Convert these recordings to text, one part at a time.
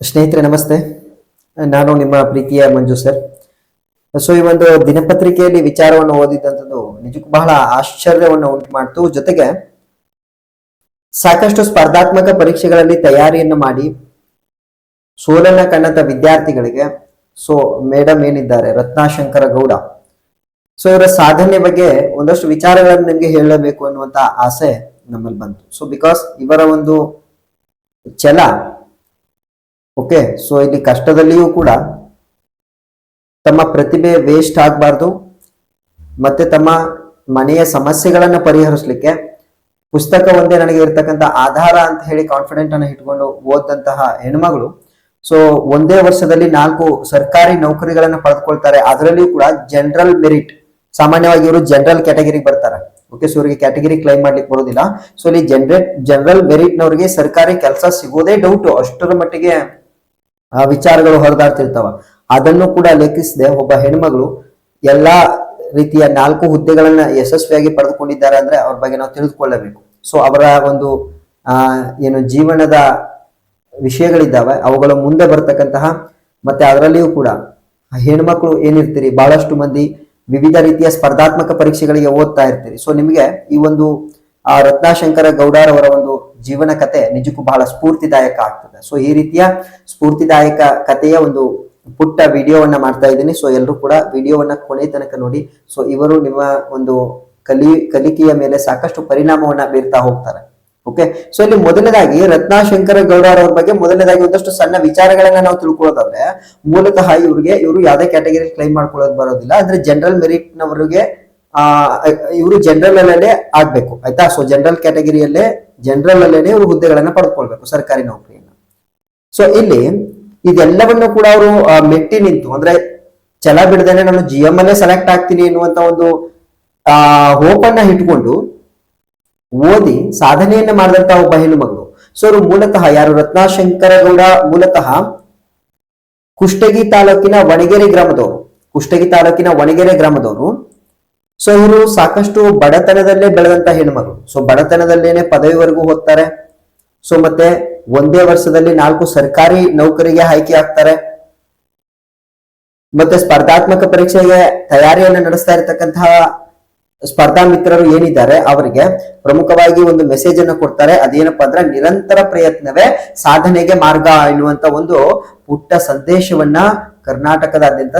ಸ್ನೇಹಿತರೆ, ನಮಸ್ತೆ. ನಾನು ನಿಮ್ಮ ಪ್ರೀತಿಯ ಮಂಜು ಸರ್ ಸೊ ಈ ಒಂದು ದಿನಪತ್ರಿಕೆಯಲ್ಲಿ ವಿಚಾರವನ್ನು ಓದಿದಂಥದ್ದು ನಿಜಕ್ಕೂ ಬಹಳ ಆಶ್ಚರ್ಯವನ್ನು ಉಂಟು ಮಾಡ್ತು. ಜೊತೆಗೆ ಸಾಕಷ್ಟು ಸ್ಪರ್ಧಾತ್ಮಕ ಪರೀಕ್ಷೆಗಳಲ್ಲಿ ತಯಾರಿಯನ್ನು ಮಾಡಿ ಸೋಲನ ಕಂಡಂತ ವಿದ್ಯಾರ್ಥಿಗಳಿಗೆ ಸೊ ಮೇಡಮ್ ಏನಿದ್ದಾರೆ? ರತ್ನಾಶಂಕರ ಗೌಡ. ಸೊ ಇವರ ಸಾಧನೆ ಬಗ್ಗೆ ಒಂದಷ್ಟು ವಿಚಾರಗಳನ್ನು ನಿಮಗೆ ಹೇಳಬೇಕು ಅನ್ನುವಂತ ಆಸೆ ನಮ್ಮಲ್ಲಿ ಬಂತು. ಸೊ ಬಿಕಾಸ್ ಇವರ ಒಂದು ಛಲ ಓಕೆ, ಸೊ ಇಲ್ಲಿ ಕಷ್ಟದಲ್ಲಿಯೂ ಕೂಡ ತಮ್ಮ ಪ್ರತಿಭೆ ವೇಸ್ಟ್ ಆಗಬಾರ್ದು, ಮತ್ತೆ ತಮ್ಮ ಮನೆಯ ಸಮಸ್ಯೆಗಳನ್ನು ಪರಿಹರಿಸಲಿಕ್ಕೆ ಪುಸ್ತಕ ಒಂದೇ ನನಗೆ ಇರ್ತಕ್ಕಂಥ ಆಧಾರ ಅಂತ ಹೇಳಿ ಕಾನ್ಫಿಡೆಂಟ್ ಅನ್ನು ಇಟ್ಕೊಂಡು ಓದಂತಹ ಹೆಣ್ಮಗಳು. ಸೊ ಒಂದೇ ವರ್ಷದಲ್ಲಿ ನಾಲ್ಕು ಸರ್ಕಾರಿ ನೌಕರಿಗಳನ್ನು ಪಡೆದುಕೊಳ್ತಾರೆ. ಅದರಲ್ಲಿಯೂ ಕೂಡ ಜನರಲ್ ಮೆರಿಟ್ ಸಾಮಾನ್ಯವಾಗಿ ಇವರು ಜನರಲ್ ಕ್ಯಾಟಗರಿಗೆ ಬರ್ತಾರೆ. ಓಕೆ ಸೊ ಇವರಿಗೆ ಕ್ಯಾಟಗರಿ ಕ್ಲೈಮ್ ಮಾಡ್ಲಿಕ್ಕೆ ಬರೋದಿಲ್ಲ. ಸೊ ಇಲ್ಲಿ ಜನರೇಟ್ ಜನರಲ್ ಮೆರಿಟ್ನವರಿಗೆ ಸರ್ಕಾರಿ ಕೆಲಸ ಸಿಗೋದೇ ಡೌಟ್ ಅಷ್ಟರ ಮಟ್ಟಿಗೆ ಆ ವಿಚಾರಗಳು ಹೊರದಾಡ್ತಿರ್ತಾವ ಅದನ್ನು ಕೂಡ ಲೆಕ್ಕಿಸದೆ ಒಬ್ಬ ಹೆಣ್ಮಗಳು ಎಲ್ಲಾ ರೀತಿಯ ನಾಲ್ಕು ಹುದ್ದೆಗಳನ್ನ ಯಶಸ್ವಿಯಾಗಿ ಪಡೆದುಕೊಂಡಿದ್ದಾರೆ ಅಂದ್ರೆ ಅವ್ರ ಬಗ್ಗೆ ನಾವು ತಿಳಿದುಕೊಳ್ಳಬೇಕು. ಸೊ ಅವರ ಒಂದು, ಆ, ಏನು ಜೀವನದ ವಿಷಯಗಳಿದ್ದಾವೆ, ಅವುಗಳ ಮುಂದೆ ಬರ್ತಕ್ಕಂತಹ, ಮತ್ತೆ ಅದರಲ್ಲಿಯೂ ಕೂಡ ಹೆಣ್ಮಕ್ಳು ಏನಿರ್ತೀರಿ? ಬಹಳಷ್ಟು ಮಂದಿ ವಿವಿಧ ರೀತಿಯ ಸ್ಪರ್ಧಾತ್ಮಕ ಪರೀಕ್ಷೆಗಳಿಗೆ ಓದ್ತಾ ಇರ್ತೀರಿ. ಸೊ ನಿಮಗೆ ಈ ಒಂದು, ಆ, ರತ್ನಾಶಂಕರ ಗೌಡರವರ ಒಂದು ಜೀವನ ಕತೆ ನಿಜಕ್ಕೂ ಬಹಳ ಸ್ಫೂರ್ತಿದಾಯಕ ಆಗ್ತದೆ ಸೊ ಈ ರೀತಿಯ ಸ್ಫೂರ್ತಿದಾಯಕ ಕಥೆಯ ಒಂದು ಪುಟ್ಟ ವಿಡಿಯೋವನ್ನ ಮಾಡ್ತಾ ಇದ್ದೀನಿ. ಸೊ ಎಲ್ಲರೂ ಕೂಡ ವಿಡಿಯೋವನ್ನ ಕೊನೆ ತನಕ ನೋಡಿ. ಸೊ ಇವರು ನಿಮ್ಮ ಒಂದು ಕಲಿ, ಕಲಿಕೆಯ ಮೇಲೆ ಸಾಕಷ್ಟು ಪರಿಣಾಮವನ್ನ ಬೀರ್ತಾ ಹೋಗ್ತಾರೆ. ಓಕೆ ಸೊ ಇಲ್ಲಿ ಮೊದಲನೇದಾಗಿ ರತ್ನಾಶಂಕರ ಗೌಡರ ಅವ್ರ ಬಗ್ಗೆ ಮೊದಲನೇದಾಗಿ ಒಂದಷ್ಟು ಸಣ್ಣ ವಿಚಾರಗಳನ್ನ ನಾವು ತಿಳ್ಕೊಳ್ಳೋದಾದ್ರೆ, ಮೂಲತಃ ಇವ್ರಿಗೆ, ಇವರು ಯಾವುದೇ ಕ್ಯಾಟಗರಿ ಕ್ಲೈಮ್ ಮಾಡ್ಕೊಳ್ಳೋದು ಬರೋದಿಲ್ಲ. ಅಂದ್ರೆ ಜನರಲ್ ಮೆರಿಟ್ ನವರಿಗೆ ಆ, ಇವರು ಜನರಲ್ ಅಲ್ಲೇ ಆಗ್ಬೇಕು. ಆಯ್ತಾ? ಸೊ ಜನರಲ್ ಕ್ಯಾಟಗರಿಯಲ್ಲೇ ಜನರಲ್ ಅಲ್ಲೇನೆ ಇವರು ಹುದ್ದೆಗಳನ್ನ ಪಡ್ಕೊಳ್ಬೇಕು ಸರ್ಕಾರಿ ನೌಕರಿಯನ್ನ. ಸೊ ಇಲ್ಲಿ ಇದೆಲ್ಲವನ್ನು ಕೂಡ ಅವರು ಮೆಟ್ಟಿ ನಿಂತು, ಅಂದ್ರೆ ಛಲ ಬಿಡದೇನೆ ನಾನು ಜಿ ಎಂ ಅಲ್ಲೇ ಸೆಲೆಕ್ಟ್ ಆಗ್ತೀನಿ ಎನ್ನುವಂತ ಒಂದು, ಆ ಹೋಪನ್ನ ಇಟ್ಕೊಂಡು ಓದಿ ಸಾಧನೆಯನ್ನ ಮಾಡಿದಂತ ಒಬ್ಬ ಹೆಣ್ಣು ಮಗಳು ಸೊ ಅವರು ಮೂಲತಃ ಯಾರು? ರತ್ನಾಶಂಕರ ಗೌಡ ಮೂಲತಃ ಕುಷ್ಟಗಿ ತಾಲೂಕಿನ ವಣಗೆರೆ ಗ್ರಾಮದವರು. ಕುಷ್ಟಗಿ ತಾಲೂಕಿನ ವಣಗೆರೆ ಗ್ರಾಮದವರು. ಸೊ ಇವರು ಸಾಕಷ್ಟು ಬಡತನದಲ್ಲೇ ಬೆಳೆದಂತ ಹೆಣ್ಮಗಳು. ಸೊ ಬಡತನದಲ್ಲೇನೆ ಪದವಿವರೆಗೂ ಓದ್ತಾರೆ ಸೊ ಮತ್ತೆ ಒಂದೇ ವರ್ಷದಲ್ಲಿ ನಾಲ್ಕು ಸರ್ಕಾರಿ ನೌಕರಿಗೆ ಆಯ್ಕೆ ಆಗ್ತಾರೆ. ಮತ್ತೆ ಸ್ಪರ್ಧಾತ್ಮಕ ಪರೀಕ್ಷೆಗೆ ತಯಾರಿಯನ್ನು ನಡೆಸ್ತಾ ಇರತಕ್ಕಂತಹ ಸ್ಪರ್ಧಾ ಮಿತ್ರರು ಏನಿದ್ದಾರೆ, ಅವರಿಗೆ ಪ್ರಮುಖವಾಗಿ ಒಂದು ಮೆಸೇಜ್ ಅನ್ನು ಕೊಡ್ತಾರೆ. ಅದೇನಪ್ಪ ಅಂದ್ರೆ, ನಿರಂತರ ಪ್ರಯತ್ನವೇ ಸಾಧನೆಗೆ ಮಾರ್ಗ ಎನ್ನುವಂತ ಒಂದು ಪುಟ್ಟ ಸಂದೇಶವನ್ನ ಕರ್ನಾಟಕದಾದ್ಯಂತ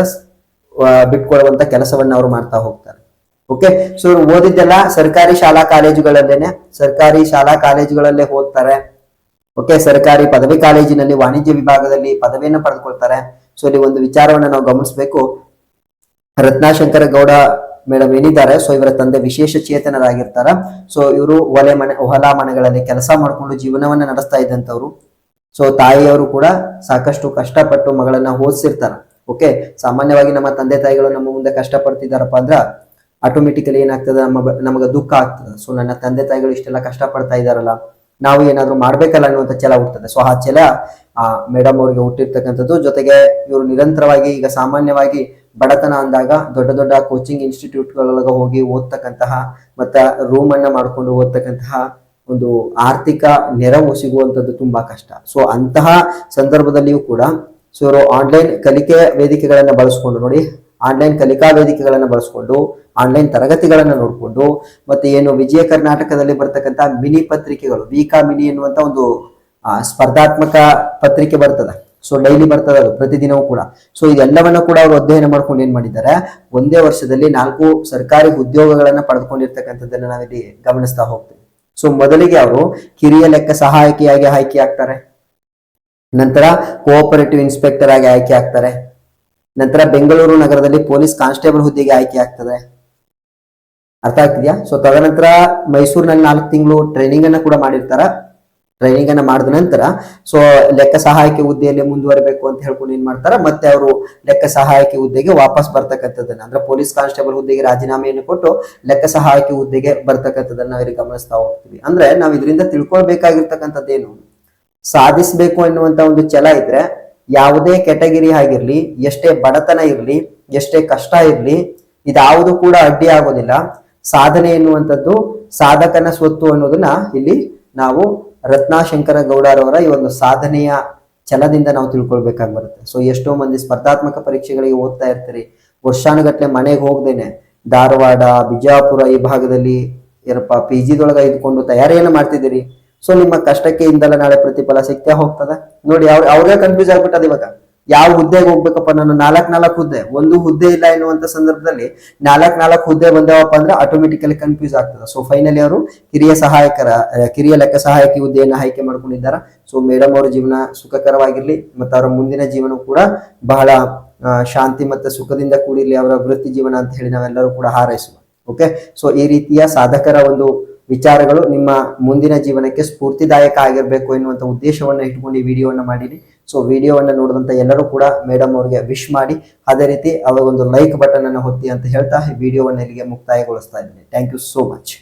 ಬಿಟ್ಕೊಳ್ಳುವಂತ ಕೆಲಸವನ್ನ ಅವರು ಮಾಡ್ತಾ ಹೋಗ್ತಾರೆ. ಓಕೆ ಸೊ ಓದಿದ್ದೆಲ್ಲ ಸರ್ಕಾರಿ ಶಾಲಾ ಕಾಲೇಜುಗಳಲ್ಲೇನೆ, ಸರ್ಕಾರಿ ಶಾಲಾ ಕಾಲೇಜುಗಳಲ್ಲೇ ಓದ್ತಾರೆ. ಓಕೆ ಸರ್ಕಾರಿ ಪದವಿ ಕಾಲೇಜಿನಲ್ಲಿ ವಾಣಿಜ್ಯ ವಿಭಾಗದಲ್ಲಿ ಪದವಿಯನ್ನು ಪಡೆದುಕೊಳ್ತಾರೆ. ಸೊ ಇಲ್ಲಿ ಒಂದು ವಿಚಾರವನ್ನ ನಾವು ಗಮನಿಸಬೇಕು. ರತ್ನಾಶಂಕರ ಗೌಡ ಮೇಡಮ್ ಏನಿದ್ದಾರೆ? ಸೊ ಇವರ ತಂದೆ ವಿಶೇಷ ಚೇತನರಾಗಿರ್ತಾರ. ಸೊ ಇವರು ಒಲೆ ಮನೆ ಹೊಲ ಮನೆಗಳಲ್ಲಿ ಕೆಲಸ ಮಾಡಿಕೊಂಡು ಜೀವನವನ್ನ ನಡೆಸ್ತಾ ಇದ್ದಂಥವ್ರು. ಸೊ ತಾಯಿಯವರು ಕೂಡ ಸಾಕಷ್ಟು ಕಷ್ಟಪಟ್ಟು ಮಗಳನ್ನ ಓದಿಸಿರ್ತಾರ. ಓಕೆ ಸಾಮಾನ್ಯವಾಗಿ ನಮ್ಮ ತಂದೆ ತಾಯಿಗಳು ನಮ್ಮ ಮುಂದೆ ಕಷ್ಟಪಡ್ತಿದಾರಪ್ಪ ಅಂದ್ರ ಆಟೋಮೆಟಿಕಲಿ ಏನಾಗ್ತದೆ? ನಮ್ಮ ನಮಗೆ ದುಃಖ ಆಗ್ತದೆ. ಸೊ ನನ್ನ ತಂದೆ ತಾಯಿಗಳು ಇಷ್ಟೆಲ್ಲ ಕಷ್ಟಪಡ್ತಾ ಇದಾರಲ್ಲ ನಾವು ಏನಾದರೂ ಮಾಡ್ಬೇಕಲ್ಲ ಅನ್ನುವಂಥ ಛಲ ಹುಟ್ಟುತ್ತದೆ ಸೊ ಆ ಛಲ, ಆ ಮೇಡಮ್ ಅವರಿಗೆ ಹುಟ್ಟಿರ್ತಕ್ಕಂಥದ್ದು. ಜೊತೆಗೆ ಇವರು ನಿರಂತರವಾಗಿ, ಈಗ ಸಾಮಾನ್ಯವಾಗಿ ಬಡತನ ಅಂದಾಗ ದೊಡ್ಡ ದೊಡ್ಡ ಕೋಚಿಂಗ್ ಇನ್ಸ್ಟಿಟ್ಯೂಟ್ಗಳೊಳಗೆ ಹೋಗಿ ಓದ್ತಕ್ಕಂತಹ ಮತ್ತು ರೂಮ್ ಅನ್ನ ಮಾಡ್ಕೊಂಡು ಓದ್ತಕ್ಕಂತಹ ಒಂದು ಆರ್ಥಿಕ ನೆರವು ಸಿಗುವಂಥದ್ದು ತುಂಬಾ ಕಷ್ಟ. ಸೊ ಅಂತಹ ಸಂದರ್ಭದಲ್ಲಿಯೂ ಕೂಡ ಸೊ ಇವರು ಆನ್ಲೈನ್ ಕಲಿಕೆ ವೇದಿಕೆಗಳನ್ನು ಬಳಸ್ಕೊಂಡು ನೋಡಿ. ಆನ್ಲೈನ್ ಕಲಿಕಾ ವೇದಿಕೆಗಳನ್ನು ಬಳಸ್ಕೊಂಡು ಆನ್ಲೈನ್ ತರಗತಿಗಳನ್ನು ನೋಡಿಕೊಂಡು, ಮತ್ತೆ ಏನು ವಿಜಯ ಕರ್ನಾಟಕದಲ್ಲಿ ಬರ್ತಕ್ಕಂಥ ಮಿನಿ ಪತ್ರಿಕೆಗಳು, ವಿಕಾ ಮಿನಿ ಎನ್ನುವಂಥ ಒಂದು ಸ್ಪರ್ಧಾತ್ಮಕ ಪತ್ರಿಕೆ ಬರ್ತದೆ. ಸೊ ಡೈಲಿ ಬರ್ತದೆ ಅದು, ಪ್ರತಿದಿನವೂ ಕೂಡ. ಸೊ ಇದೆಲ್ಲವನ್ನು ಕೂಡ ಅವರು ಅಧ್ಯಯನ ಮಾಡ್ಕೊಂಡು ಏನ್ ಮಾಡಿದ್ದಾರೆ, ಒಂದೇ ವರ್ಷದಲ್ಲಿ ನಾಲ್ಕು ಸರ್ಕಾರಿ ಉದ್ಯೋಗಗಳನ್ನ ಪಡೆದುಕೊಂಡಿರ್ತಕ್ಕಂಥದ್ದನ್ನ ನಾವಿಲ್ಲಿ ಗಮನಿಸ್ತಾ ಹೋಗ್ತೀವಿ. ಸೊ ಮೊದಲಿಗೆ ಅವರು ಕಿರಿಯ ಲೆಕ್ಕ ಸಹಾಯಕಿಯಾಗಿ ಆಯ್ಕೆ ಆಗ್ತಾರೆ. ನಂತರ ಕೋಆಪರೇಟಿವ್ ಇನ್ಸ್ಪೆಕ್ಟರ್ ಆಗಿ ಆಯ್ಕೆ ಆಗ್ತಾರೆ. ನಂತರ ಬೆಂಗಳೂರು ನಗರದಲ್ಲಿ ಪೊಲೀಸ್ ಕಾನ್ಸ್ಟೇಬಲ್ ಹುದ್ದೆಗೆ ಆಯ್ಕೆ ಆಗ್ತದೆ. ಅರ್ಥ ಆಗ್ತಿದ್ಯಾ? ಸೊ ತದನಂತರ ಮೈಸೂರಿನಲ್ಲಿ ನಾಲ್ಕು ತಿಂಗಳು ಟ್ರೈನಿಂಗ್ ಅನ್ನ ಕೂಡ ಮಾಡಿರ್ತಾರ. ಟ್ರೈನಿಂಗ್ ಅನ್ನ ಮಾಡಿದ ನಂತರ ಸೊ ಲೆಕ್ಕ ಸಹಾಯಕ ಹುದ್ದೆಯಲ್ಲಿ ಮುಂದುವರಬೇಕು ಅಂತ ಹೇಳ್ಕೊಂಡು ಏನ್ ಮಾಡ್ತಾರ? ಮತ್ತೆ ಅವರು ಲೆಕ್ಕ ಸಹಾಯಕ ಹುದ್ದೆಗೆ ವಾಪಸ್ ಬರ್ತಕ್ಕಂಥದ್ದನ್ನ, ಅಂದ್ರೆ ಪೊಲೀಸ್ ಕಾನ್ಸ್ಟೇಬಲ್ ಹುದ್ದೆಗೆ ರಾಜೀನಾಮೆಯನ್ನು ಕೊಟ್ಟು ಲೆಕ್ಕ ಸಹಾಯಕ ಹುದ್ದೆಗೆ ಬರ್ತಕ್ಕಂಥದ್ದನ್ನ ನಾವಿಲ್ಲಿ ಗಮನಿಸ್ತಾ ಹೋಗ್ತೀವಿ. ಅಂದ್ರೆ ನಾವು ಇದರಿಂದ ತಿಳ್ಕೊಳ್ಬೇಕಾಗಿರ್ತಕ್ಕಂಥದ್ದೇನು? ಸಾಧಿಸಬೇಕು ಎನ್ನುವಂತ ಒಂದು ಛಲ ಇದ್ರೆ ಯಾವುದೇ ಕೆಟಗಿರಿ ಆಗಿರ್ಲಿ, ಎಷ್ಟೇ ಬಡತನ ಇರಲಿ, ಎಷ್ಟೇ ಕಷ್ಟ ಇರಲಿ, ಇದಾವುದು ಕೂಡ ಅಡ್ಡಿ ಆಗೋದಿಲ್ಲ. ಸಾಧನೆ ಎನ್ನುವಂಥದ್ದು, ಸಾಧಕನ ಸ್ವತ್ತು ಅನ್ನೋದನ್ನ ಇಲ್ಲಿ ನಾವು ರತ್ನಾಶಂಕರ ಗೌಡರವರ ಈ ಒಂದು ಸಾಧನೆಯ ಛಲದಿಂದ ನಾವು ತಿಳ್ಕೊಳ್ಬೇಕಾಗಿ ಬರುತ್ತೆ. ಸೊ ಎಷ್ಟೋ ಮಂದಿ ಸ್ಪರ್ಧಾತ್ಮಕ ಪರೀಕ್ಷೆಗಳಿಗೆ ಓದ್ತಾ ಇರ್ತೀರಿ. ವರ್ಷಾನುಗಟ್ಟಲೆ ಮನೆಗೆ ಹೋಗ್ದೇನೆ. ಧಾರವಾಡ, ಬಿಜಾಪುರ ಈ ಭಾಗದಲ್ಲಿ, ಏನಪ್ಪ ಪಿ ಜಿದೊಳಗೆ ಇದ್ಕೊಂಡು ತಯಾರಿಯನ್ನು ಮಾಡ್ತಿದ್ದೀರಿ. ಸೊ ನಿಮ್ಮ ಕಷ್ಟಕ್ಕೆ ಇಂದಲ್ಲ ನಾಳೆ ಪ್ರತಿಫಲ ಸಿಗ್ತೇ ಹೋಗ್ತದೆ. ನೋಡಿ, ಅವ್ರ, ಅವ್ರಿಗೆ ಕನ್ಫ್ಯೂಸ್ ಆಗ್ಬಿಟ್ಟದ ಇವಾಗ. ಯಾವ ಹುದ್ದೆಗೆ ಹೋಗ್ಬೇಕಪ್ಪ ನಾನು? ನಾಲ್ಕ್ ನಾಲ್ಕು ಹುದ್ದೆ. ಒಂದು ಹುದ್ದೆ ಇಲ್ಲ ಎನ್ನುವಂತ ಸಂದರ್ಭದಲ್ಲಿ ನಾಲ್ಕ್ ನಾಲ್ಕು ಹುದ್ದೆ ಬಂದವಪ್ಪ ಅಂದ್ರೆ ಆಟೋಮೆಟಿಕಲಿ ಕನ್ಫ್ಯೂಸ್ ಆಗ್ತದೆ. ಸೊ ಫೈನಲಿ ಅವರು ಕಿರಿಯ ಸಹಾಯಕರ ಕಿರಿಯ ಲೆಕ್ಕ ಸಹಾಯಕಿ ಹುದ್ದೆಯನ್ನು ಆಯ್ಕೆ ಮಾಡ್ಕೊಂಡಿದ್ದಾರೆ. ಸೊ ಮೇಡಮ್ ಅವರ ಜೀವನ ಸುಖಕರವಾಗಿರ್ಲಿ ಮತ್ತು ಅವರ ಮುಂದಿನ ಜೀವನ ಕೂಡ ಬಹಳ ಶಾಂತಿ ಮತ್ತು ಸುಖದಿಂದ ಕೂಡಿರ್ಲಿ. ಅವರ ವೃತ್ತಿ ಜೀವನ ಅಂತ ಹೇಳಿ ನಾವೆಲ್ಲರೂ ಕೂಡ ಹಾರೈಸುವ. ಓಕೆ ಸೊ ಈ ರೀತಿಯ ಸಾಧಕರ ಒಂದು ವಿಚಾರಗಳು ನಿಮ್ಮ ಮುಂದಿನ ಜೀವನಕ್ಕೆ ಸ್ಫೂರ್ತಿದಾಯಕ ಆಗಿರಬೇಕು ಎನ್ನುವಂಥ ಉದ್ದೇಶವನ್ನು ಇಟ್ಕೊಂಡು ಈ ವಿಡಿಯೋವನ್ನು ಮಾಡಿನಿ ಸೊ ವಿಡಿಯೋವನ್ನು ನೋಡಿದಂತ ಎಲ್ಲರೂ ಕೂಡ ಮೇಡಮ್ ಅವರಿಗೆ ವಿಶ್ ಮಾಡಿ, ಅದೇ ರೀತಿ ಅವರ ಒಂದು ಲೈಕ್ ಬಟನ್ ಅನ್ನು ಹೊತ್ತಿ ಅಂತ ಹೇಳ್ತಾ ಈ ವಿಡಿಯೋವನ್ನು ಇಲ್ಲಿಗೆ ಮುಕ್ತಾಯಗೊಳಿಸ್ತಾ ಇದ್ದೀನಿ. Thank you so much